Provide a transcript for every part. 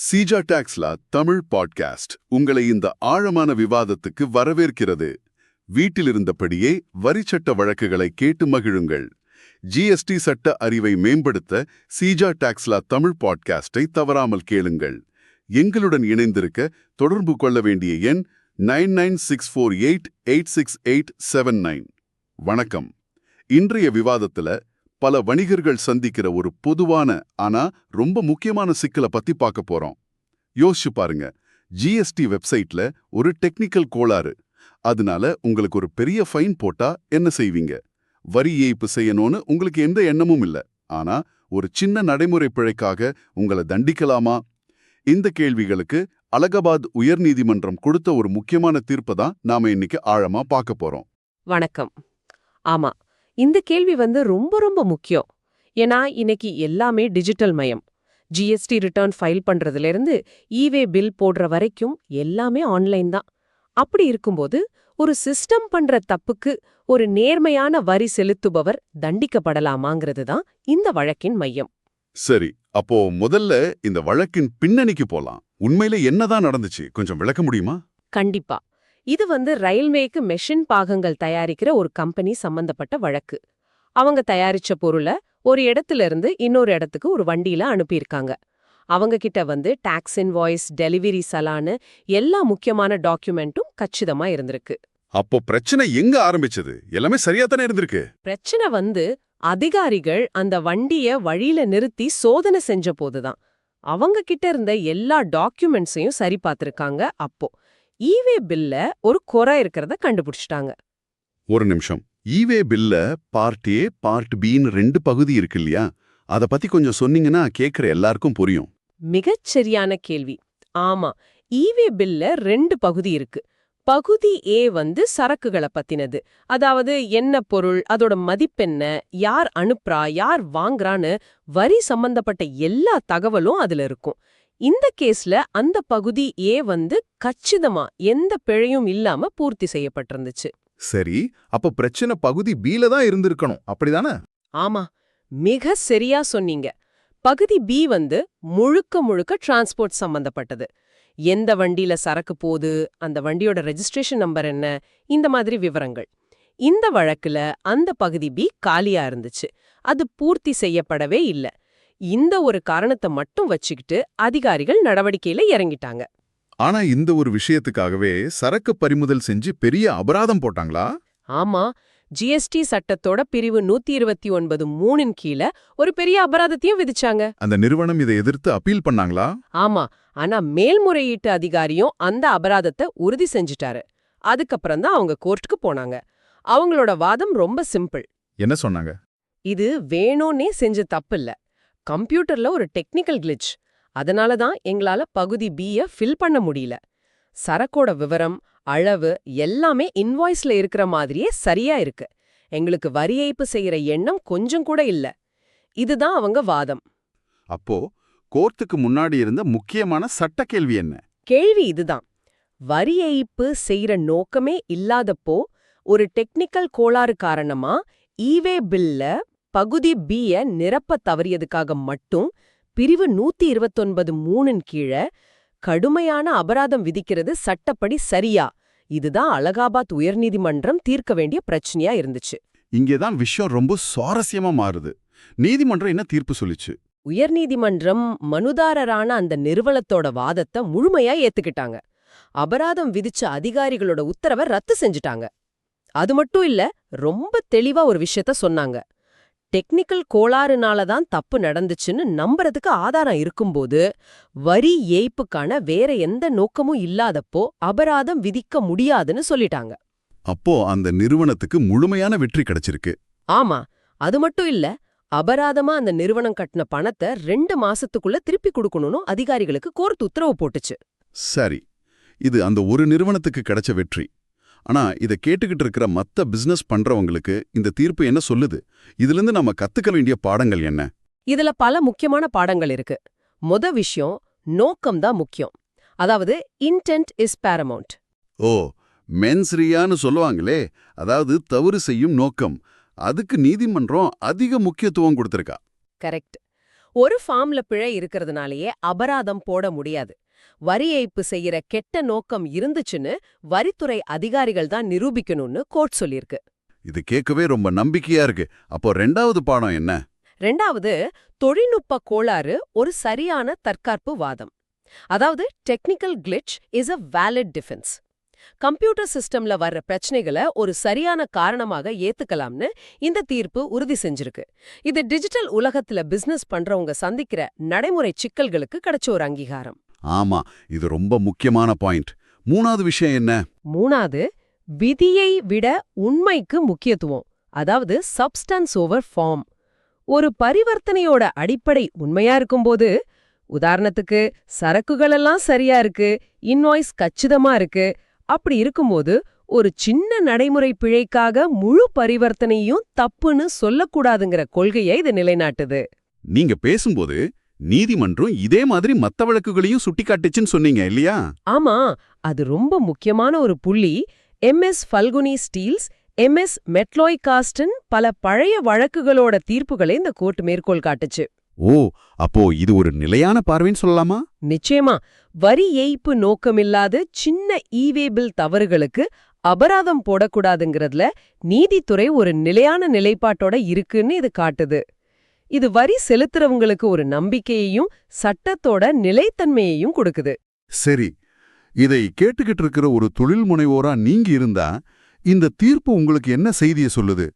Seeja Taxila Tamil podcast உங்களை இந்த ஆழமான விவாதத்துக்கு வரவேற்கிறது. வீட்டிலிருந்தபடியே வரிச்சட்ட வழக்குகளை கேட்டு மகிழுங்கள். ஜிஎஸ்டி சட்ட அறிவை மேம்படுத்த சீஜா டாக்ஸ்லா தமிழ் பாட்காஸ்டை தவறாமல் கேளுங்கள். எங்களுடன் இணைந்திருக்க தொடர்பு கொள்ள வேண்டிய எண் nine nine six four eight eight six eight seven nine. வணக்கம். இன்றைய விவாதத்துல பல வணிகர்கள் சந்திக்கிற ஒரு பொதுவான ஆனா ரொம்ப முக்கியமான சிக்கலை பத்தி பார்க்க போறோம். யோசிச்சு பாருங்க. ஜிஎஸ்டி வெப்சைட்ல ஒரு டெக்னிக்கல் கோளாறு. அதனால உங்களுக்கு ஒரு பெரிய ஃபைன் போட்டா என்ன செய்வீங்க? வரி ஏய்ப்பு செய்யணும்னு உங்களுக்கு எந்த எண்ணமும் இல்ல. ஆனா ஒரு சின்ன நடைமுறை பிழைக்காக உங்களை தண்டிக்கலாமா? இந்த கேள்விகளுக்கு அலகாபாத் உயர்நீதிமன்றம் கொடுத்த ஒரு முக்கியமான தீர்ப்பை தான் நாம இன்னைக்கு ஆழமா பார்க்க போறோம். வணக்கம். ஆமா இந்த கேள்வி வந்து ரொம்ப ரொம்ப முக்கியம். ஏன்னா இன்னைக்கு எல்லாமே டிஜிட்டல் மயம். ஜிஎஸ்டி ரிட்டர்ன் ஃபைல் பண்றதுல இருந்து ஈவே பில் போடுற வரைக்கும் எல்லாமே ஆன்லைன் தான். அப்படி இருக்கும்போது ஒரு சிஸ்டம் பண்ற தப்புக்கு ஒரு நேர்மையான வரி செலுத்துபவர் தண்டிக்கப்படலாமாங்கிறது தான் இந்த வழக்கின் மையம். சரி அப்போ முதல்ல இந்த வழக்கின் பின்னணிக்கு போலாம். உண்மையில என்னதான் நடந்துச்சு? கொஞ்சம் விளக்க முடியுமா? கண்டிப்பா. இது வந்து ரயில்வேக்கு மெஷின் பாகங்கள் தயாரிக்கிற ஒரு கம்பெனி சம்பந்தப்பட்ட வழக்கு. அவங்க தயாரிச்ச பொருளை ஒரு இடத்துல இருந்து இன்னொரு இடத்துக்கு ஒரு வண்டியில அனுப்பியிருக்காங்க. அவங்க கிட்ட வந்து டாக்ஸ் இன்வாய்ஸ் டெலிவரி சலான்னு எல்லா முக்கியமான டாக்குமெண்ட்டும் கச்சிதமா இருந்திருக்கு. அப்போ பிரச்சனை எங்க ஆரம்பிச்சது? எல்லாமே சரியா தானே இருந்திருக்கு? பிரச்சனை வந்து அதிகாரிகள் அந்த வண்டிய வழியில நிறுத்தி சோதனை செஞ்ச போதுதான். அவங்க கிட்ட இருந்த எல்லா டாக்குமெண்ட்ஸையும் சரி பார்த்திருக்காங்க அப்போ. ஈவே பில்ல ஒரு குறை இருக்கிறத கண்டுபிடிச்சிட்டாங்க. ஒரு நிமிஷம். ஈவே பில்ல பார்ட் ஏ பார்ட் பின்னு ரெண்டு பகுதி இருக்கு இல்லையா? அத பத்தி கொஞ்சம் சொன்னீங்கன்னா கேக்குற எல்லாருக்கும் புரியும். மிகச்சரியான கேள்வி. ஆமா ஈவே பில்ல ரெண்டு பகுதி இருக்கு. பகுதி ஏ வந்து சரக்குகளை பத்தினது. அதாவது என்ன பொருள் அதோட மதிப்பென்ன யார் அனுப்புறா யார் வாங்குறான்னு வரி சம்பந்தப்பட்ட எல்லா தகவலும் அதுல இருக்கும். இந்த கேஸ்ல அந்த பகுதி ஏ வந்து கச்சிதமா எந்த பிழையும் இல்லாம பூர்த்தி செய்யப்பட்டிருந்துச்சு. சரி அப்ப பிரச்சனை பகுதி பீல தான் இருந்திருக்கணும். அப்படிதானே? ஆமா மிக சரியா சொன்னீங்க. பகுதி பி வந்து முழுக்க முழுக்க டிரான்ஸ்போர்ட் சம்பந்தப்பட்டது. எந்த வண்டியில சரக்கு போகுது அந்த வண்டியோட ரெஜிஸ்ட்ரேஷன் நம்பர் என்ன இந்த மாதிரி விவரங்கள். இந்த வழக்குல அந்த பகுதி பி காலியா இருந்துச்சு. அது பூர்த்தி செய்யப்படவே இல்ல. இந்த ஒரு காரணத்தை மட்டும் வச்சுக்கிட்டு அதிகாரிகள் நடவடிக்கையில இறங்கிட்டாங்க. ஆனா இந்த ஒரு விஷயத்துக்காகவே சரக்கு பறிமுதல் செஞ்சு பெரிய அபராதம் போட்டாங்களா? ஆமா. ஜிஎஸ்டி சட்டத்தோட பிரிவு நூத்தி இருபத்தி ஒன்பது மூணின் கீழ ஒரு பெரிய அபராதத்தையும் விதிச்சாங்க. அந்த நிறுவனம் இதை எதிர்த்து அப்பீல் பண்ணாங்களா? ஆமா. ஆனா மேல்முறையீட்டு அதிகாரியும் அந்த அபராதத்தை உறுதி செஞ்சுட்டாரு. அதுக்கப்புறம் தான் அவங்க கோர்ட்டுக்கு போனாங்க. அவங்களோட வாதம் ரொம்ப சிம்பிள். என்ன சொன்னாங்க? இது வேணும்னே செஞ்ச தப்பில்ல கம்ப்யூட்டர்ல ஒரு டெக்னிக்கல் கிளிச் அதனால தான் எங்களால பகுதி பிய ஃபில் பண்ண முடியல. சரக்கோட விவரம் அளவு எல்லாமே இன்வாய்ஸ்ல இருக்கிற மாதிரியே சரியா இருக்கு. எங்களுக்கு வரி ஏய்ப்பு செய்யற எண்ணம் கொஞ்சம் கூட இல்ல. இதுதான் அவங்க வாதம். அப்போ கோர்ட்டுக்கு முன்னாடி இருந்த முக்கியமான சட்ட கேள்வி என்ன? கேள்வி இதுதான் வரி ஏய்ப்பு செய்யற நோக்கமே இல்லாதப்போ ஒரு டெக்னிக்கல் கோளாறு காரணமா ஈவே பில்ல பகுதி பிய நிரப்ப தவறியதுக்காக மட்டும் பிரிவு நூத்தி இருபத்தொன்பது மூணின் கீழே கடுமையான அபராதம் விதிக்கிறது சட்டப்படி சரியா? இதுதான் அலகாபாத் உயர்நீதிமன்றம் தீர்க்க வேண்டிய பிரச்சனையா இருந்துச்சு. இங்கேதான் விஷயம் ரொம்ப சுவாரஸ்யமா மாறுது. நீதிமன்றம் என்ன தீர்ப்பு சொல்லிச்சு? உயர்நீதிமன்றம் மனுதாரரான அந்த நிறுவனத்தோட வாதத்தை முழுமையா ஏத்துக்கிட்டாங்க. அபராதம் விதிச்ச அதிகாரிகளோட உத்தரவை ரத்து செஞ்சுட்டாங்க. அது மட்டும் இல்ல ரொம்ப தெளிவா ஒரு விஷயத்த சொன்னாங்க. டெக்னிக்கல் கோளாறுனால தான் தப்பு நடந்துச்சுன்னு நம்புறதுக்கு ஆதாரம் இருக்கும்போது வரி ஏய்ப்புக்கான வேற எந்த நோக்கமும் இல்லாதப்போ அபராதம் விதிக்க முடியாதுன்னு சொல்லிட்டாங்க. அப்போ அந்த நிறுவனத்துக்கு முழுமையான வெற்றி கிடைச்சிருக்கு. ஆமா அது மட்டும் இல்ல அபராதமா அந்த நிறுவனம் கட்டின பணத்தை ரெண்டு மாசத்துக்குள்ள திருப்பி கொடுக்கணும்னு அதிகாரிகளுக்கு கோர்ட் உத்தரவு போட்டுச்சு. சரி இது அந்த ஒரு நிறுவனத்துக்கு கிடைச்ச வெற்றி. ஆனா இத கேட்டுக்கிட்டு இருக்கிற மத்த பிசினஸ் பண்றவங்களுக்கு இந்த தீர்ப்பு என்ன சொல்லுது? இதிலிருந்து நம்ம கத்துக்க வேண்டிய பாடங்கள் என்ன? இதுல பல முக்கியமான பாடங்கள் இருக்கு. மொத விஷயம் நோக்கம் தான் முக்கியம். அதாவது இன்டென்ட் இஸ் paramount. ஓ மென்ஸ்ரியான்னு சொல்லுவாங்களே அதாவது தவறு செய்யும் நோக்கம். அதுக்கு நீதிமன்றம் அதிக முக்கியத்துவம் கொடுத்திருக்கா. கரெக்ட் ஒரு ஃபார்ம்ல பிழை இருக்கிறதுனாலயே அபராதம் போட முடியாது. வரி ஏய்ப்பு செய்யற கெட்ட நோக்கம் இருந்துச்சுன்னு வரித்துறை அதிகாரிகள் தான் நிரூபிக்கணும்னு கோர்ட் சொல்லியிருக்கு. இது கேட்கவே ரொம்ப நம்பிக்கையா இருக்கு. அப்போ ரெண்டாவது பாடம் என்ன? ரெண்டாவது தொழில்நுட்ப கோளாறு ஒரு சரியான தற்காப்பு வாதம். அதாவது technical glitch is a valid defence computer சிஸ்டம்ல வர்ற பிரச்சனைகளை ஒரு சரியான காரணமாக ஏத்துக்கலாம்னு இந்த தீர்ப்பு உறுதி செஞ்சிருக்கு. இது டிஜிட்டல் உலகத்துல பிசினஸ் பண்றவங்க சந்திக்கிற நடைமுறை சிக்கல்களுக்கு கிடைச்ச ஒரு அங்கீகாரம். ஆமா இது ரொம்ப முக்கியமான பாயிண்ட். மூணாவது விஷயம் என்ன? மூணாவது விதியை விட உண்மைக்கு முக்கியத்துவம் அதாவது சப்ஸ்டன்ஸ் ஓவர் ஃபார்ம் ஒரு பரிவர்த்தனையோட அடிப்படை உண்மையா இருக்கும்போது உதாரணத்துக்கு சரக்குகளெல்லாம் சரியா இருக்கு இன்வாய்ஸ் கச்சிதமா இருக்கு அப்படி இருக்கும்போது ஒரு சின்ன நடைமுறை பிழைக்காக முழு பரிவர்த்தனையும் தப்புன்னு சொல்லக்கூடாதுங்கிற கொள்கையை இது நிலைநாட்டுது. நீங்க பேசும்போது நீதிமன்றம் இதே மாதிரி மத்த வழக்குகளையும் சுட்டிக்காட்டுச்சுன்னு சொன்னீங்க இல்லையா? ஆமா அது ரொம்ப முக்கியமான ஒரு புள்ளி. எம்எஸ் ஃபல்குனி ஸ்டீல்ஸ் எம்எஸ் மெட்லாய் காஸ்டன் பல பழைய வழக்குகளோட தீர்ப்புகளை இந்த கோர்ட் மேற்கோள் காட்டுச்சு. ஓ அப்போ இது ஒரு நிலையான பார்வைன்னு சொல்லலாமா? நிச்சயமா. வரி ஏய்ப்பு நோக்கமில்லாத சின்ன ஈவேபிள் தவறுகளுக்கு அபராதம் போடக்கூடாதுங்கிறதுல நீதித்துறை ஒரு நிலையான நிலைப்பாட்டோட இருக்குன்னு இது காட்டுது. இது வரி செலுத்துறவங்களுக்கு ஒரு நம்பிக்கையையும் சட்டத்தோட நிலைத்தன்மையையும் கொடுக்குது. சரி இதை கேட்டுக்கிட்டு இருக்கிற ஒரு தொழில் முனைவோரா நீங்க இருந்தா இந்த தீர்ப்பு உங்களுக்கு என்ன செய்தியை சொல்லுது?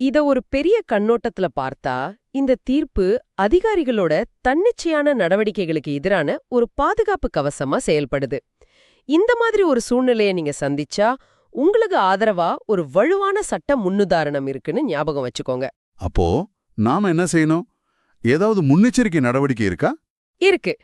இத ஒரு பெரிய கண்ணோட்டத்துல பார்த்தா இந்த தீர்ப்பு அதிகாரிகளோட தன்னிச்சையான நடவடிக்கைகளுக்கு எதிரான ஒரு பாதுகாப்பு கவசமா செயல்படுது. இந்த மாதிரி ஒரு சூழ்நிலைய நீங்க சந்திச்சா உங்களுக்கு ஆதரவா ஒரு வலுவான சட்ட முன்னுதாரணம் இருக்குன்னு ஞாபகம் வச்சுக்கோங்க. அப்போ நாம என்ன செய்யணும்? ஏதாவது முன்னெச்சரிக்கை நடவடிக்கை இருக்கா? இருக்கு.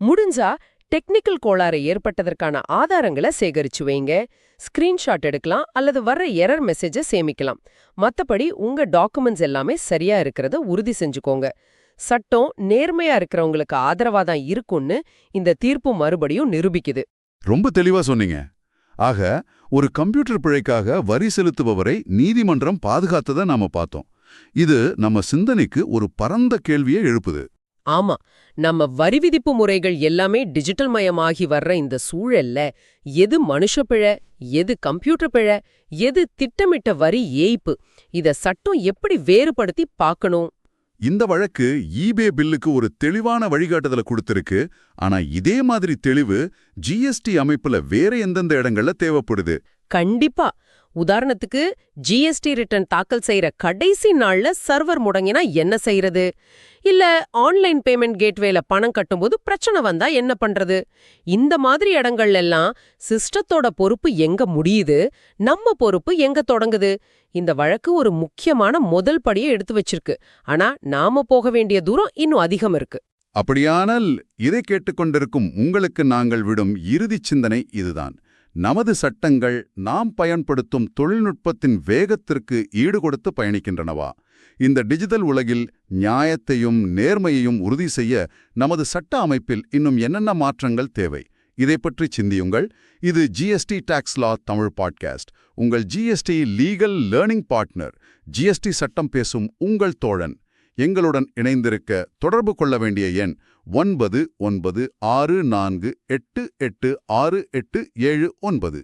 முடிஞ்சா டெக்னிக்கல் கோளாறு ஏற்பட்டதற்கான ஆதாரங்களை சேகரிச்சு வைங்க. ஸ்கிரீன்ஷாட் எடுக்கலாம் அல்லது வர்ற எரர் மெசேஜை சேமிக்கலாம். மத்தபடி உங்க டாக்குமெண்ட்ஸ் எல்லாமே சரியா இருக்கிறத உறுதி செஞ்சுக்கோங்க. சட்டம் நேர்மையா இருக்கிறவங்களுக்கு ஆதரவா தான் இருக்கும்னு இந்த தீர்ப்பு மறுபடியும் நிரூபிக்குது. ரொம்ப தெளிவா சொன்னீங்க. ஆக ஒரு கம்ப்யூட்டர் பிழைக்காக வரி செலுத்துபவரை நீதிமன்றம் பாதுகாத்ததை நாம பார்த்தோம். இது நம்ம சிந்தனைக்கு ஒரு பரந்த கேள்வியை எழுப்புது. ஆமா நம்ம வரி விதிப்பு முறைகள் எல்லாமே டிஜிட்டல் மயமாகி வர்ற இந்த சூழல்ல எது மனுஷ பிழை எது கம்ப்யூட்டர் பிழை எது திட்டமிட்ட வரி ஏய்ப்பு இத சட்டம் எப்படி வேறுபடுத்தி பார்க்கணும்? இந்த வழக்கு ஈபே பில்லுக்கு ஒரு தெளிவான வழிகாட்டுதலை கொடுத்திருக்கு. ஆனா இதே மாதிரி தெளிவு ஜிஎஸ்டி அமைப்புல வேற எந்தெந்த இடங்கள்ல தேவைப்படுது? கண்டிப்பா உதாரணத்துக்கு ஜிஎஸ்டி ரிட்டர்ன் தாக்கல் செய்யற கடைசி நாள்ல சர்வர் முடங்கினா என்ன செய்யறது இல்ல ஆன்லைன் பேமெண்ட் கேட்வேல பணம் கட்டும்போது பிரச்சனை வந்தா என்ன பண்றது? இந்த மாதிரி இடங்கள்ல எல்லாம் சிஸ்டத்தோட பொறுப்பு எங்க முடியுது? நம்ம பொறுப்பு எங்க தொடங்குது? இந்த வழக்கு ஒரு முக்கியமான முதல் படியை எடுத்து வச்சிருக்கு. ஆனா நாம போக வேண்டிய தூரம் இன்னும் அதிகம் இருக்கு. அப்படியானால் இதை கேட்டுக்கொண்டிருக்கும் உங்களுக்கு நாங்கள் விடும் இறுதிச் சிந்தனை இதுதான். நமது சட்டங்கள் நாம் பயன்படுத்தும் தொழில்நுட்பத்தின் வேகத்திற்கு ஈடுகொடுத்து பயணிக்கின்றனவா? இந்த டிஜிட்டல் உலகில் நியாயத்தையும் நேர்மையையும் உறுதி செய்ய நமது சட்ட அமைப்பில் இன்னும் என்னென்ன மாற்றங்கள் தேவை? இதை பற்றி சிந்தியுங்கள். இது GST tax law Tamil podcast. உங்கள் GST legal learning partner GST சட்டம் பேசும் உங்கள் தோழன். எங்களுடன் இணைந்திருக்க தொடர்பு கொள்ள வேண்டிய எண் ஒன்பது ஒன்பது ஆறு நான்கு எட்டு எட்டு ஆறு எட்டு ஏழு ஒன்பது.